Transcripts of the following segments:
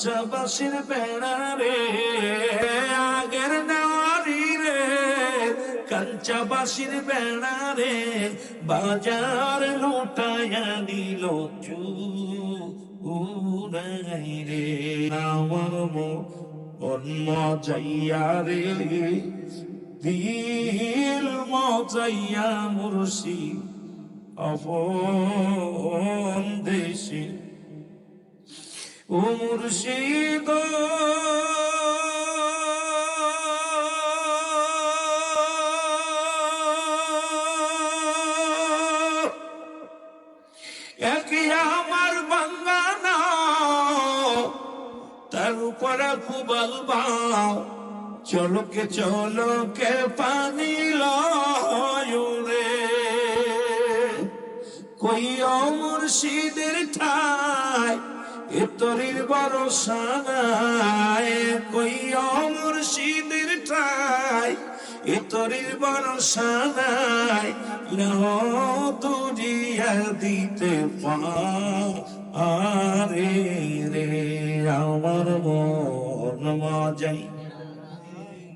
কাঁচা বাসির বেড়া রে, আগের নেওয়ারি রে কাঞ্চা বাসির বেড়া রে, বাজার লুটাইয়া দিল চু উড়াই রে আমার মন মজাইয়া রে, দিল মজাইয়া মুর্শি আপন দেশে ও মুর্শিদ। একই আমার বাঙ্গানা তার উপরে কুবল বাও। চলকে চলকে পানি লয় কই মুর্শিদের ঠাই এ তরির ভরসা নাই কই মুর্শিদের ঠাই? এ তরির ভরসা নাই তুরিয়া দিতে পারে রে আমার মন মজাই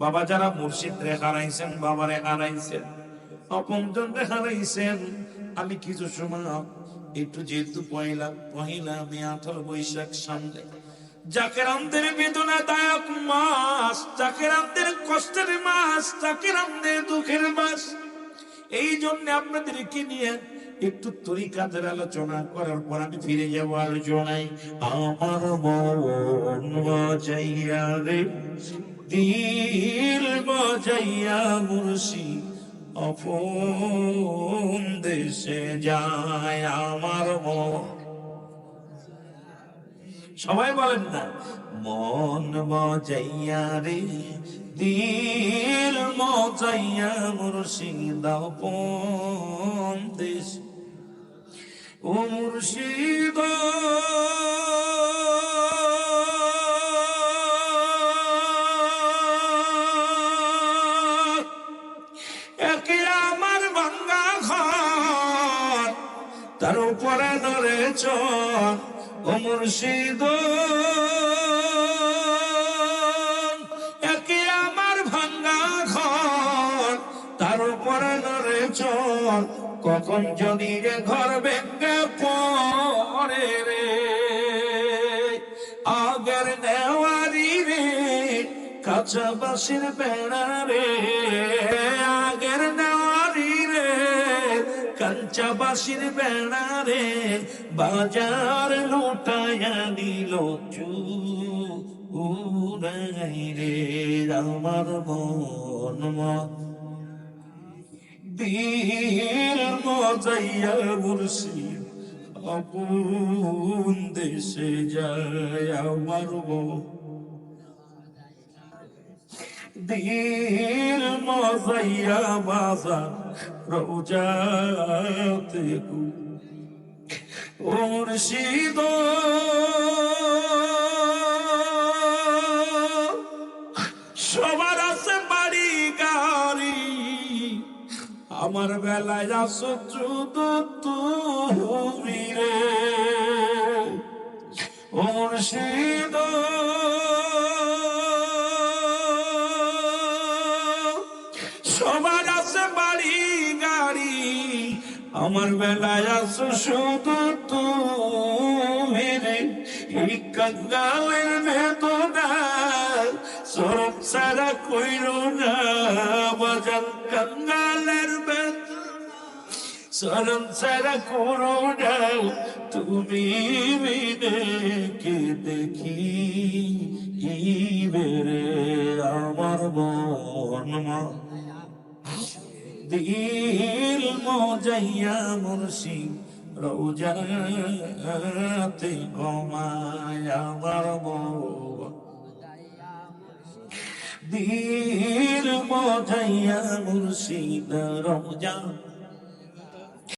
বাবা যারা মুর্শিদ রে হারাইছেন, বাবারে হারাইছেন অপমজন রে হারাইছেন, আমি কিছু সময় একটু যেহেতু পয়লা পহিলা মে আঠারো বৈশাখ সামনে। জাকেরামদের মাস জাকেরামদের কষ্টের মাস জাকেরামদের দুঃখের মাস। এই জন্য আপনাদেরকে নিয়ে একটু তরিকাদের আলোচনা করার পর আমি ফিরে যাব আলোচনায়। আমার মন রে, দিল বাজাইয়া মুর্শি অপন দেশে যায় আমার সবাই বলেন না, মন মজাইয়া রে, দিল মজাইয়া মুর্শিদ আপন দেশ। ও মুর্শিদ তার উপরে ধরে চল ও মুর্শিদ। একে আমার ভাঙ্গা ঘর, তার উপরে ধরে চল কখন যদি যে ঘর ভেঙ্গে পড়ে রে, আগের নেওয়ারি রে কাঁচা বাসির বেড়া রে। বাসির বেড়া রে বাজার লুটাইয়া দিল রে আমার মত দিল মজাইয়া মুর্শিদ দেশে যায় আমার মন দিল মজাইয়া বাজা রোজাতে ও মুর্শিদ সবার আছে বাড়ি গাড়ি। আমার বেলায় আসো চুদ সবার আছে বাড়ি, গাড়ি। আমার বেলায় আসো শুধু তুমি রে। এই কাঙ্গালের বেদনা সরব সারা কইর না বাজান কাঙ্গালের বেদনা সরম সারা করো না। তুমি কে দেখি বেরে আমার মন মা। দিল মজাইয়া মুর্শিদ রোজাতে ঘুমায়া বারবো দিল মজাইয়া মুর্শিদ রোজা